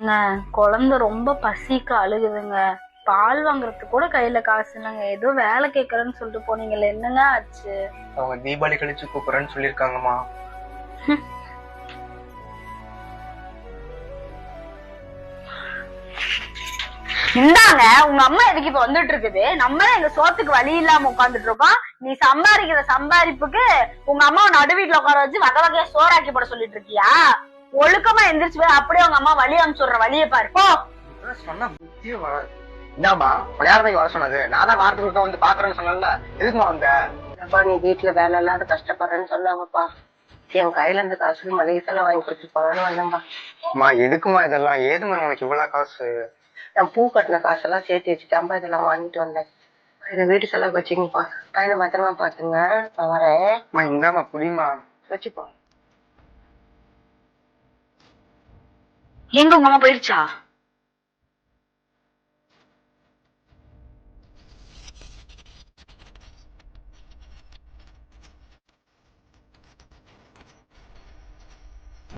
ஏங்க குழந்தை ரொம்ப பசிக்கு அழுகுதுங்க. பால் வாங்குறதுக்கு கூட கையில காசு இல்லைங்க. ஏதோ வேலை கேட்கறேன்னு சொல்லிட்டு போனீங்கல்ல என்னங்க ஆச்சு? அவங்க தீபாவளி கழிச்சு கூப்பிடுறேன்னு சொல்லியிருக்காங்கம்மா. இந்தாங்க உங்க அம்மா எதுக்கு இப்ப வந்துட்டு இருக்குது நம்ம எங்க சோத்துக்கு வழி இல்லாம உட்கார்ந்துட்டு இருக்கோம். நீ சம்பாதிக்கிற சம்பாதிப்புக்கு உங்க அம்மா நடு வீட்டுல உட்கார வச்சு வகை வகையா சோறாக்கி போட சொல்லிட்டு இருக்கியா? ஒழுக்கமா எந்திரிச்சு போய் அப்படியே உங்க அம்மா வழி அனுப்பிச்சுடுற வழியை பாரு. போ. சொன்னா புத்தியே வராது. வர சொன்னது. நான் தான் வாரத்துக்கு வந்து பாக்குறேன்னு சொன்னல எதுக்குமா வந்த? அப்பா நீ வீட்டுல வேலை இல்லாத கஷ்டப்படுறேன்னு சொன்னாங்கப்பா. என் கையில இருந்து காசு மளிகை செல்லாம் வாங்கி கொடுத்து போகணும்னு வந்தேன்பா அம்மா எதுக்குமா இதெல்லாம்? ஏதுமா உனக்கு இவ்வளவு காசு? நான் பூ கட்டின காசெல்லாம் சேர்த்து வச்சுட்டாம்பா இதெல்லாம் வாங்கிட்டு வந்தேன். இதை வீட்டு செலவு வச்சுங்கப்பா பையனை பத்திரமா பாத்துங்க நான் வரேன். அம்மா இந்தாம்மா புடிமா வச்சுப்போம் எங்க உங்க அம்மா போயிருச்சா?